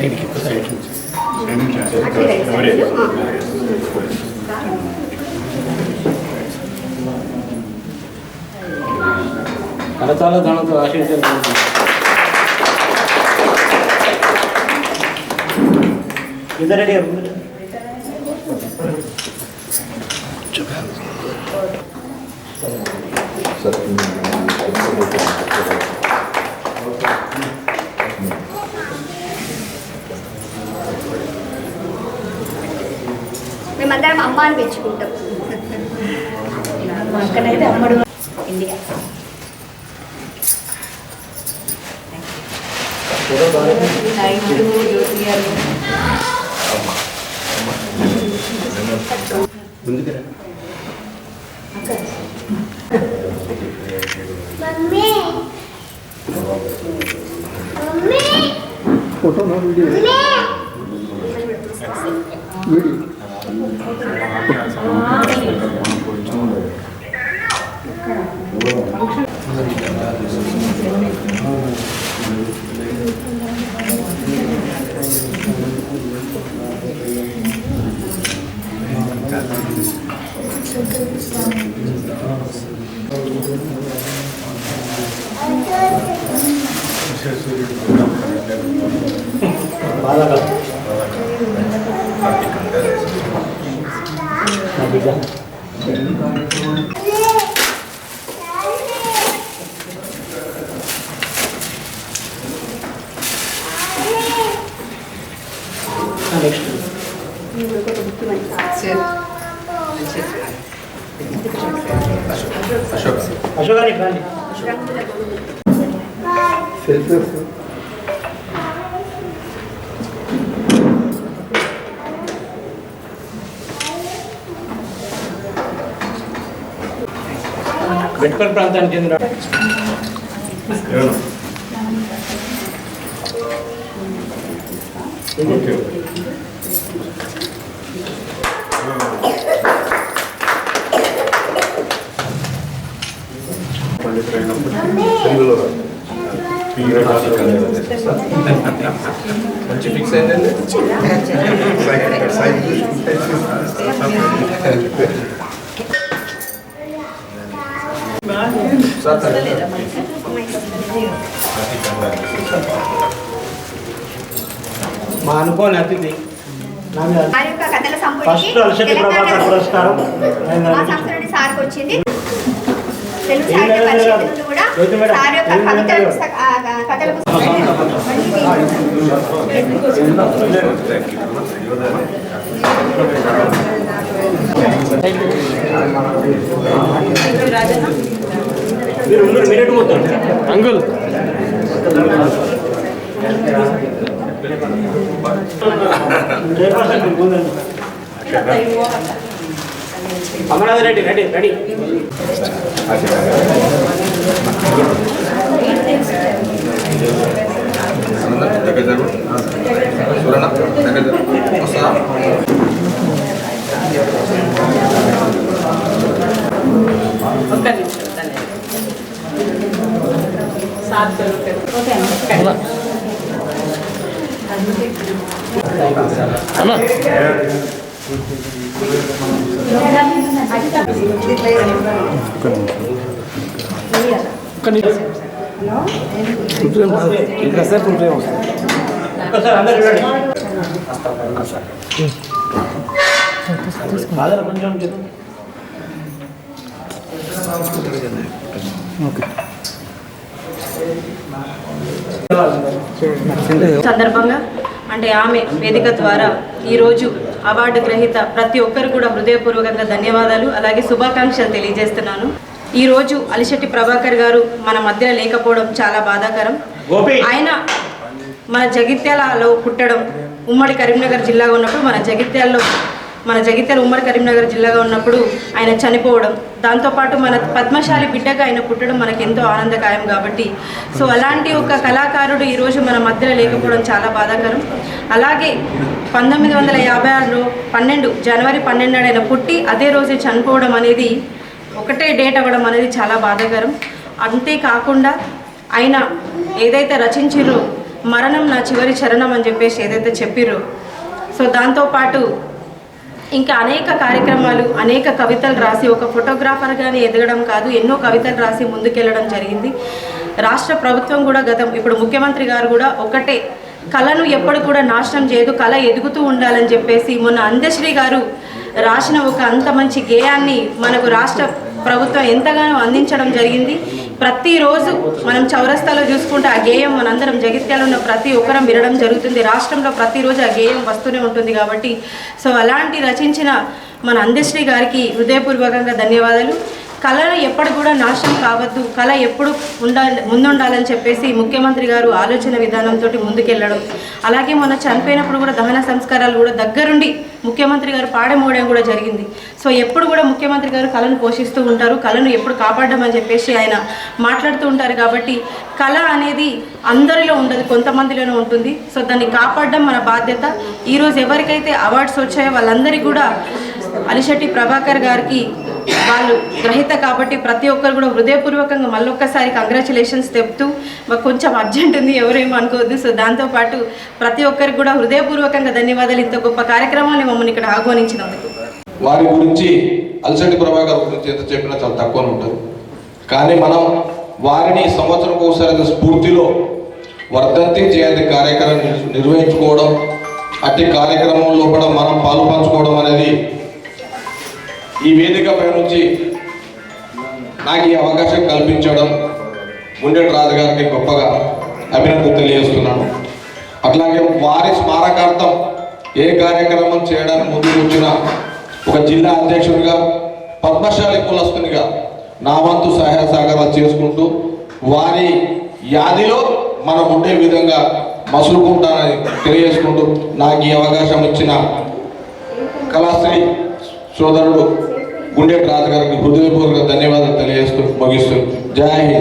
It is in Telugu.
సైడ్కి సైడ్ ఎవరే? కరతాల దానితో ఆశీర్వదించాలి ఇద్దరెడీ మేమందరం అని పెంచుకుంటాం మా అక్కనైతే అమ్మడు ఇండియా థ్యాంక్ యూ జ్యోతి గారు బాగా నా బిడ్డ నెక్స్ట్ అశోక్ గారు ఇక్కడ రండి. వెట్పల్ ప్రాంతానికి చెందిన మంచి ఫిక్స్ అయిందండి మా అనుకోని అతిథి. ఫస్ట్ అలశెట్టి ప్రభాకర్ పురస్కారం. మా uncle. Amaravati Reddy ready ready దగ్గర సార్ చదువుతారు. ఓకే అమ్మ. అన్న ఇంకా సేపు ఉంటే ఒక్కసారి అందరు చూడండి ఫాదర్ కొంచెం చెప్పు. సందర్భంగా అంటే ఆమె వేదిక ద్వారా ఈరోజు అవార్డు గ్రహీత ప్రతి ఒక్కరు కూడా హృదయపూర్వకంగా ధన్యవాదాలు అలాగే శుభాకాంక్షలు తెలియజేస్తున్నాను. ఈరోజు అలిశెట్టి ప్రభాకర్ గారు మన మధ్య లేకపోవడం చాలా బాధాకరం. ఆయన మన జగిత్యాలలో పుట్టడం ఉమ్మడి కరీంనగర్ జిల్లాగా ఉన్నప్పుడు మన జగిత్యాల్లో మన జగిత్యాల ఉమ్మడి కరీంనగర్ జిల్లాగా ఉన్నప్పుడు ఆయన చనిపోవడం దాంతోపాటు మన పద్మశాలి బిడ్డగా ఆయన పుట్టడం మనకు ఎంతో ఆనందకాయం కాబట్టి. సో అలాంటి ఒక కళాకారుడు ఈరోజు మన మధ్యలో లేకపోవడం చాలా బాధాకరం. అలాగే పంతొమ్మిది వందల యాభై ఆరులో పన్నెండు జనవరి పన్నెండు ఆయన పుట్టి అదే రోజు చనిపోవడం అనేది ఒకటే డేట్ అవ్వడం అనేది చాలా బాధాకరం. అంతేకాకుండా ఆయన ఏదైతే రచించిరో మరణం నా చివరి చరణం అని చెప్పేసి ఏదైతే చెప్పిర్రో సో దాంతోపాటు ఇంకా అనేక కార్యక్రమాలు అనేక కవితలు రాసి ఒక ఫోటోగ్రాఫర్గానే ఎదగడం కాదు ఎన్నో కవితలు రాసి ముందుకెళ్ళడం జరిగింది. రాష్ట్ర ప్రభుత్వం కూడా గతం ఇప్పుడు ముఖ్యమంత్రి గారు కూడా ఒకటే కళను ఎప్పుడు కూడా నాశనం చేయదు కళ ఎదుగుతూ ఉండాలని చెప్పేసి మొన్న అందశ్రీ గారు రాసిన ఒక అంత మంచి గేయాన్ని మనకు రాష్ట్ర ప్రభుత్వం ఎంతగానో అందించడం జరిగింది. ప్రతిరోజు మనం చౌరస్తాలో చూసుకుంటే ఆ గేయం మనందరం జగిత్యాలు ఉన్న ప్రతి ఒక్కరం వినడం జరుగుతుంది. రాష్ట్రంలో ప్రతిరోజు ఆ గేయం వస్తూనే ఉంటుంది కాబట్టి. సో అలాంటి రచించిన మన అందశ్రీ గారికి హృదయపూర్వకంగా ధన్యవాదాలు. కళలు ఎప్పుడు కూడా నాశనం కావద్దు. కళ ఎప్పుడు ఉండాలి ముందుండాలని చెప్పేసి ముఖ్యమంత్రి గారు ఆలోచన విధానంతో ముందుకెళ్ళడం. అలాగే మొన్న చనిపోయినప్పుడు కూడా దహన సంస్కారాలు కూడా దగ్గరుండి ముఖ్యమంత్రి గారు పాడమోయడం కూడా జరిగింది. సో ఎప్పుడు కూడా ముఖ్యమంత్రి గారు కళను పోషిస్తూ ఉంటారు. కళను ఎప్పుడు కాపాడమని అని చెప్పేసి ఆయన మాట్లాడుతూ ఉంటారు కాబట్టి కళ అనేది అందరిలో ఉండదు కొంతమందిలోనే ఉంటుంది. సో దాన్ని కాపాడడం మన బాధ్యత. ఈరోజు ఎవరికైతే అవార్డ్స్ వచ్చాయో వాళ్ళందరికీ కూడా అలిశెట్టి ప్రభాకర్ గారికి వాళ్ళు గ్రహీత కాబట్టి ప్రతి ఒక్కరు కూడా హృదయపూర్వకంగా మళ్ళొక్కసారి కంగ్రాచులేషన్స్ చెప్తూ మాకు కొంచెం అర్జెంట్ ఉంది ఎవరేమో అనుకోవద్దు. సో దాంతోపాటు ప్రతి ఒక్కరికి కూడా హృదయపూర్వకంగా ధన్యవాదాలు. ఇంత గొప్ప కార్యక్రమాన్ని మమ్మల్ని ఇక్కడ ఆహ్వానించినందుకు. వారి గురించి అలసటి ప్రభాకర్ గురించి ఎంత చెప్పినా చాలా తక్కువ ఉంటుంది కానీ మనం వారిని సంవత్సరం ఒకసారి స్ఫూర్తిలో వర్ధంతి జయంతి కార్యక్రమం నిర్వహించుకోవడం అట్టి కార్యక్రమం లోపల మనం పాలు పంచుకోవడం అనేది ఈ వేదికపై నుంచి నాకు ఈ అవకాశం కల్పించడం ముండెటి రాజు గారికి గొప్పగా అభినందన తెలియజేస్తున్నాను. అట్లాగే వారి స్మారకార్థం ఏ కార్యక్రమం చేయడానికి ముందుకు వచ్చిన ఒక జిల్లా అధ్యక్షుడిగా పద్మశాలి కులస్తునిగా నా వంతు సహాయ సహకారాలు చేసుకుంటూ వారి యాదిలో మనం ఉండే విధంగా మసులుకుంటానని తెలియజేసుకుంటూ నాకు ఈ అవకాశం ఇచ్చిన కళాశ్రీ సోదరుడు గుండెటి రాజు గారికి హృదయపూర్వక ధన్యవాదాలు తెలియజేస్తూ ముగిస్తూ జై హింద్.